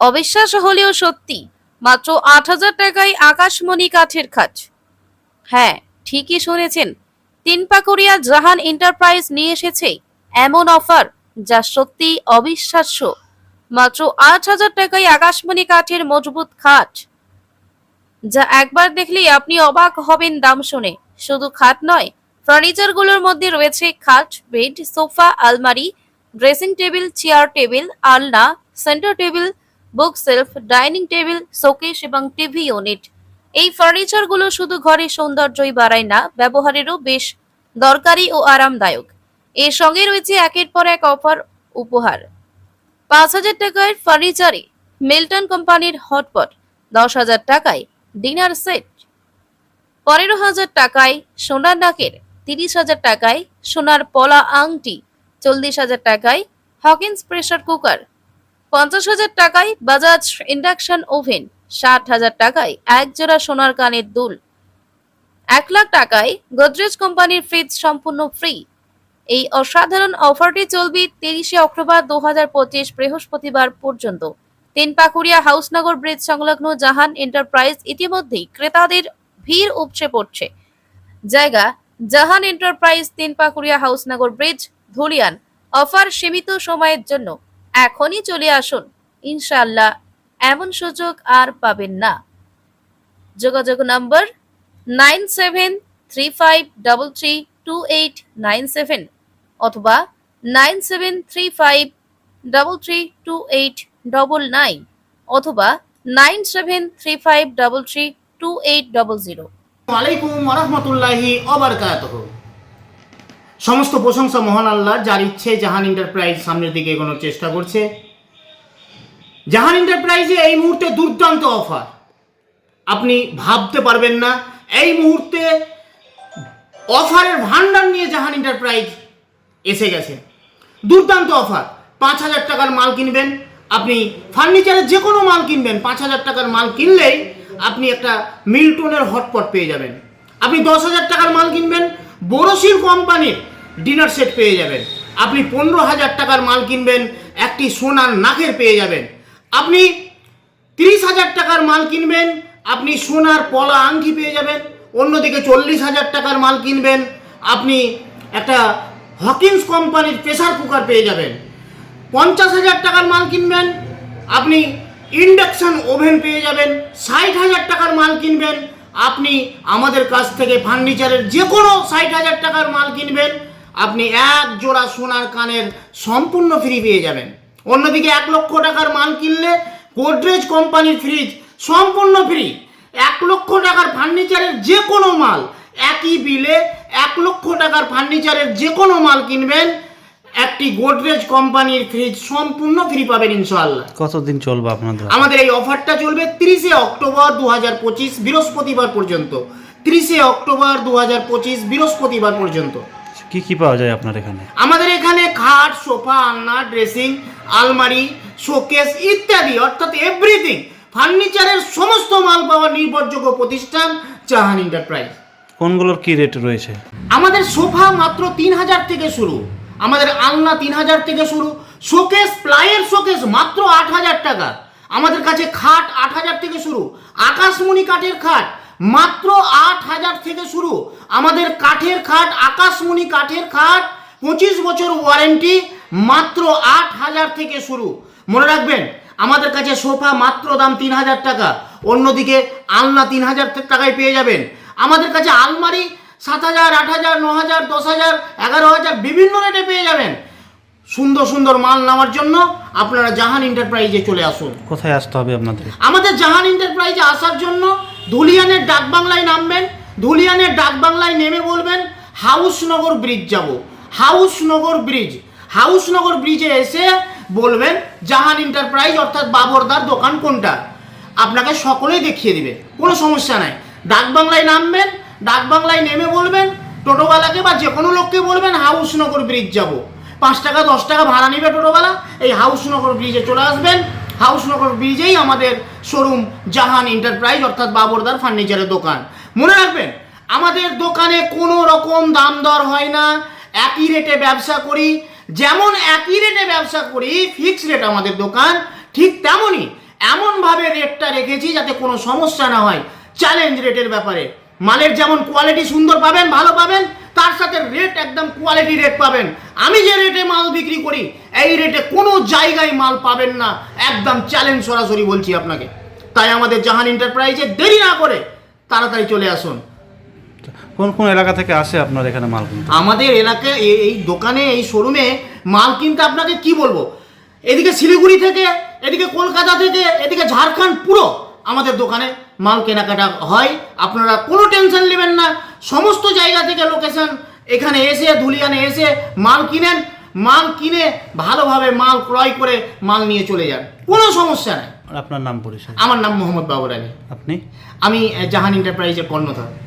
অবিশ্বাস হলেও সত্যি, মাত্র আট হাজার টাকায় আকাশমণি কাঠের খাট। হ্যাঁ ঠিকই শুনেছেন, তিন পাকুড়িয়া জাহান এন্টারপ্রাইজ নিয়ে এসেছে এমন অফার যা সত্যি অবিশ্বাস্য, মাত্র আট হাজার টাকায় আকাশমণি কাঠের মজবুত খাট। যা একবার দেখলেই আপনি অবাক হবেন দাম শুনে, শুধু খাট নয়, ফার্নিচারগুলোর মধ্যে রয়েছে খাট, বেড, সোফা, আলমারি, ড্রেসিং টেবিল, চেয়ার টেবিল, আলনা, centre table book shelf dining table showcase এবং টিভি ইউনিট এই ফার্নিচারগুলো শুধু ঘরের সৌন্দর্যই বাড়ায় না, ব্যবহারেরও বেশ দরকারি ও আরামদায়ক। এর সঙ্গে রয়েছে একের পর এক অফার উপহার। পাঁচ হাজার টাকায় ফার্নিচারে মিল্টন কোম্পানির হটপট দশ হাজার টাকায় ডিনার সেট পনেরো হাজার টাকায় সোনার নাকের, তিরিশ হাজার টাকায় সোনার পলা আংটি, চল্লিশ হাজার টাকায় হকিন্স প্রেসার কুকার পঞ্চাশ হাজার টাকায় বাজাজ ইন্ডাকশন ওভেন, ষাট হাজার টাকায় এক জোড়া সোনার কানের দুল। এক লাখ টাকায় গোদরেজ কোম্পানির ফ্রিজ সম্পূর্ণ ফ্রি। এই অসাধারণ অফারটি চলবে তিরিশে অক্টোবর দু হাজার পঁচিশ বৃহস্পতিবার পর্যন্ত। তিন পাকুড়িয়া হাউসনগর ব্রিজ সংলগ্ন জাহান এন্টারপ্রাইজ ইতিমধ্যেই ক্রেতাদের ভিড় উপচে পড়ছে। জায়গা জাহান এন্টারপ্রাইজ তিন পাকুড়িয়া হাউসনগর ব্রিজ, ধুলিয়ান। অফার সীমিত সময়ের জন্য এখনই চলে আসুন। ইনশাল্লাহ এমন সুযোগ আর পাবেন না। যোগাযোগ নম্বর nine seven three five double three two eight nine seven অথবা nine seven three five double three two eight double nine অথবা nine seven three five double three two eight double zero. আলাইকুম রহমতুল্লাহি সমস্ত প্রশংসা মহান আল্লাহ যার ইচ্ছে জাহান এন্টারপ্রাইজ সামনের দিকে এগোনোর চেষ্টা করছে। জাহান এন্টারপ্রাইজে এই মুহূর্তে দুর্দান্ত অফার আপনি ভাবতে পারবেন না, এই মুহূর্তে অফারের ভান্ডার নিয়ে জাহান এন্টারপ্রাইজ এসে গেছে। দুর্দান্ত অফার পাঁচ হাজার টাকার মাল কিনবেন, আপনি ফার্নিচারের যে কোনো মাল কিনবেন, পাঁচ হাজার টাকার মাল কিনলেই আপনি একটা মিল্টনের হটপট পেয়ে যাবেন। আপনি দশ হাজার টাকার মাল কিনবেন বোরোসিল কোম্পানির ডিনার সেট পেয়ে যাবেন। আপনি পনেরো হাজার টাকার মাল কিনবেন, একটি সোনার নাকের পেয়ে যাবেন। আপনি তিরিশ হাজার টাকার মাল কিনবেন, আপনি সোনার পলা আংটি পেয়ে যাবেন, অন্যদিকে চল্লিশ হাজার টাকার মাল কিনবেন, আপনি একটা হকিন্স কোম্পানির প্রেসার কুকার পেয়ে যাবেন। পঞ্চাশ হাজার টাকার মাল কিনবেন, আপনি ইন্ডাকশান ওভেন পেয়ে যাবেন, ষাট হাজার টাকার মাল কিনবেন, আপনি আমাদের কাছ থেকে ফার্নিচারের যে কোনো ষাট হাজার টাকার মাল কিনবেন আপনি এক জোড়া সোনার কানের সম্পূর্ণ ফ্রি পেয়ে যাবেন। অন্যদিকে এক লক্ষ টাকার মাল কিনলে গোদরেজ কোম্পানির ফ্রিজ সম্পূর্ণ ফ্রি এক লক্ষ টাকার ফার্নিচারের যে কোনো মাল একই বিলে এক লক্ষ টাকার ফার্নিচারের যে কোনো মাল কিনবেন। একটি গোদরেজ কোম্পানির ফ্রিজ সম্পূর্ণ ফ্রি পাবেন ইনশাআল্লাহ। কতদিন চলবে আপনাদের? আমাদের এই অফারটা চলবে তিরিশে অক্টোবর দু হাজার পঁচিশ বৃহস্পতিবার পর্যন্ত। তিরিশে অক্টোবর দু হাজার পঁচিশ বৃহস্পতিবার পর্যন্ত। কি কি পাওয়া যায় আপনার এখানে? আমাদের এখানে খাট সোফা আলনা ড্রেসিং আলমারি শোকেস ইত্যাদি অর্থাৎ এভরিথিং ফার্নিচারের সমস্ত মাল পাওয়া নির্ভরযোগ্য প্রতিষ্ঠান চাহান এন্টারপ্রাইজ কোনগুলোর কি রেট রয়েছে? আমাদের সোফা মাত্র তিন হাজার থেকে শুরু। আমাদের আলনা তিন হাজার থেকে শুরু। শোকেস প্লাইয়ের শোকেস মাত্র আট হাজার টাকা। আমাদের কাছে খাট আট হাজার থেকে শুরু। আকাশমণি কাঠের খাট মাত্র আট হাজার থেকে শুরু। আমাদের কাঠের খাট আকাশমণি কাঠের খাট পঁচিশ বছর ওয়ারেন্টি মাত্র আট হাজার থেকে শুরু। মনে রাখবেন আমাদের কাছে সোফা মাত্র দাম তিন হাজার টাকা অন্যদিকে আলনা তিন হাজার টাকায় পেয়ে যাবেন। আমাদের কাছে আলমারি সাত হাজার আট হাজার ন হাজার দশ হাজার এগারো হাজার বিভিন্ন রেটে পেয়ে যাবেন। সুন্দর সুন্দর মাল নেওয়ার জন্য আপনারা জাহান এন্টারপ্রাইজে চলে আসুন। কোথায় আসতে হবে আপনাদের? আমাদের জাহান এন্টারপ্রাইজে আসার জন্য ধুলিয়ানের ডাক বাংলায় নামবেন ধুলিয়ানের ডাক বাংলায় নেমে বলবেন হাউসনগর ব্রিজ যাব। হাউসনগর ব্রিজ। হাউসনগর ব্রিজে এসে বলবেন, জাহান এন্টারপ্রাইজ অর্থাৎ বাবরদার দোকান কোনটা? আপনাকে সকলেই দেখিয়ে দিবে, কোনো সমস্যা নাই। ডাক বাংলায় নামবেন, ডাক বাংলায় নেমে বলবেন, টোটোওয়ালাকে বা যে কোনো লোককে বলবেন হাউসনগর ব্রিজ যাব। পাঁচ টাকা, দশ টাকা ভাড়া নেবে টোটোওয়ালা, এই হাউসনগর ব্রিজে চলে আসবেন। হাউসনগর ব্রিজেই আমাদের শোরুম জাহান এন্টারপ্রাইজ, অর্থাৎ বাবরদার ফার্নিচারের দোকান। মনে রাখবেন, আমাদের দোকানে কোনো রকম দাম দর হয় না, একই রেটে ব্যবসা করি, যেমন একই রেটে ব্যবসা করি ফিক্স রেট আমাদের দোকান, ঠিক তেমনই এমনভাবে রেটটা রেখেছি যাতে কোনো সমস্যা না হয় চ্যালেঞ্জ রেটের ব্যাপারে। মালের যেমন কোয়ালিটি সুন্দর পাবেন, ভালো পাবেন, তার সাথে রেট একদম কোয়ালিটি রেট পাবেন। আমি যে রেটে মাল বিক্রি করি এই রেটে কোনো জায়গায় মাল পাবেন না। একদম চ্যালেঞ্জ সরাসরি বলছি আপনাকে। তাই আমাদের জাহান এন্টারপ্রাইজে দেরি না করে তাড়াতাড়ি চলে আসুন। কোন কোন এলাকা থেকে আসে আপনার এখানে মাল কিনতে? আমাদের এলাকায় এই- এই দোকানে এই শোরুমে মাল কিনতে আপনাকে কি বলব? এদিকে শিলিগুড়ি থেকে এদিকে কলকাতা থেকে এদিকে ঝাড়খণ্ড পুরো আমাদের দোকানে মাল কেনাকাটা হয়। আপনারা কোনো টেনশন নেবেন না। সমস্ত জায়গা থেকে লোকেশন এখানে এসে ধুলিয়ানে এসে মাল কিনেন। মাল কিনে ভালোভাবে মাল ক্রয় করে মাল নিয়ে চলে যান। কোনো সমস্যা নেই। আপনার নাম পরিচয়? আমার নাম মোহাম্মদ বাবুর আলী। আপনি? আমি জাহান এন্টারপ্রাইজের কর্ণধার।